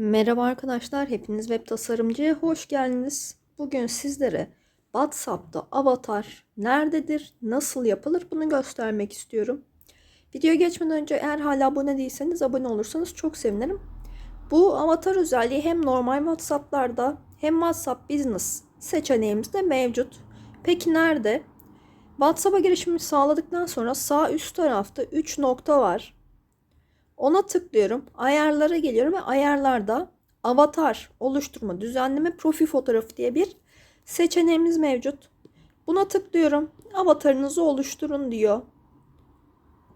Merhaba arkadaşlar, hepiniz web tasarımcıya hoş geldiniz. Bugün sizlere WhatsApp'ta avatar nerededir, nasıl yapılır bunu göstermek istiyorum. Videoya geçmeden önce eğer hala abone değilseniz abone olursanız çok sevinirim. Bu avatar özelliği hem normal WhatsApp'larda hem WhatsApp Business seçeneğimizde mevcut. Peki nerede? WhatsApp'a girişimi sağladıktan sonra sağ üst tarafta 3 nokta var. Ona tıklıyorum. Ayarlara geliyorum ve ayarlarda avatar oluşturma, düzenleme, profil fotoğrafı diye bir seçeneğimiz mevcut. Buna tıklıyorum. Avatarınızı oluşturun diyor.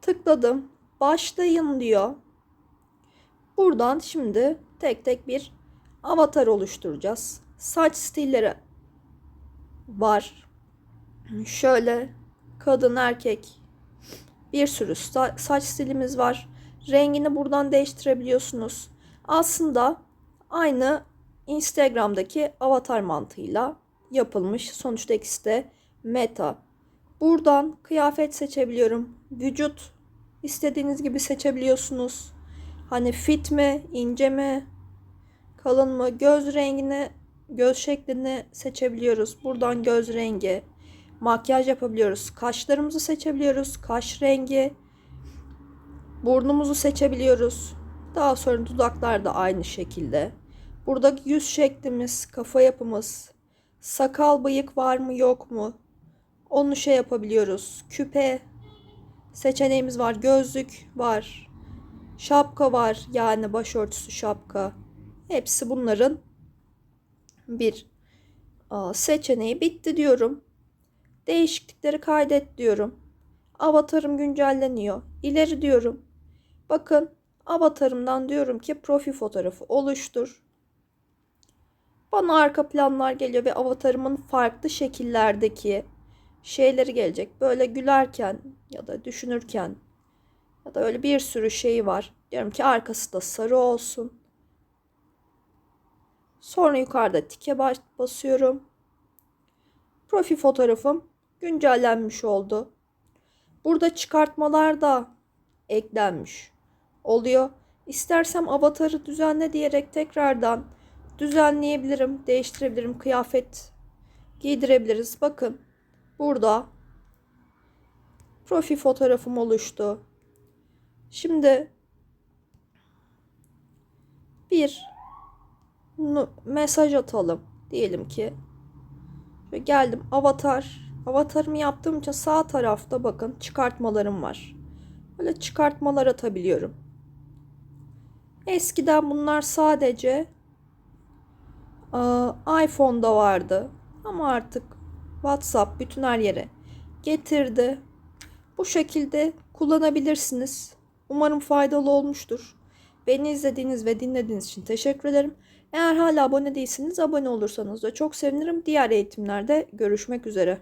Tıkladım. Başlayın diyor. Buradan şimdi tek tek bir avatar oluşturacağız. Saç stilleri var. Şöyle kadın erkek bir sürü sa- saç stilimiz var. Rengini buradan değiştirebiliyorsunuz. Aslında aynı Instagram'daki avatar mantığıyla yapılmış. Sonuçta ikisi de meta. Buradan kıyafet seçebiliyorum. Vücut istediğiniz gibi seçebiliyorsunuz. Hani fit mi, ince mi, kalın mı, göz rengini, göz şeklini seçebiliyoruz. Buradan göz rengi, makyaj yapabiliyoruz. Kaşlarımızı seçebiliyoruz. Kaş rengi, Burnumuzu seçebiliyoruz. Daha sonra dudaklar da aynı şekilde. Burada yüz şeklimiz, kafa yapımız, sakal bıyık var mı yok mu? Onu şey yapabiliyoruz. Küpe seçeneğimiz var. Gözlük var. Şapka var. Yani başörtüsü şapka. Hepsi bunların bir seçeneği bitti diyorum. Değişiklikleri kaydet diyorum. Avatarım güncelleniyor. İleri diyorum. Bakın avatarımdan diyorum ki profil fotoğrafı oluştur. Bana arka planlar geliyor ve avatarımın farklı şekillerdeki şeyleri gelecek. Böyle gülerken ya da düşünürken ya da öyle bir sürü şey var. Diyorum ki arkası da sarı olsun. Sonra yukarıda tike basıyorum. Profil fotoğrafım güncellenmiş oldu. Burada çıkartmalar da eklenmiş oluyor. İstersem avatarı düzenle diyerek tekrardan düzenleyebilirim, değiştirebilirim. Kıyafet giydirebiliriz. Bakın burada profil fotoğrafım oluştu. Şimdi bir mesaj atalım. Diyelim ki ve geldim avatar. Avatarımı yaptığım için sağ tarafta bakın çıkartmalarım var. Böyle çıkartmalar atabiliyorum. Eskiden bunlar sadece iPhone'da vardı. Ama artık WhatsApp bütün her yere getirdi. Bu şekilde kullanabilirsiniz. Umarım faydalı olmuştur. Beni izlediğiniz ve dinlediğiniz için teşekkür ederim. Eğer hala abone değilseniz abone olursanız da çok sevinirim. Diğer eğitimlerde görüşmek üzere.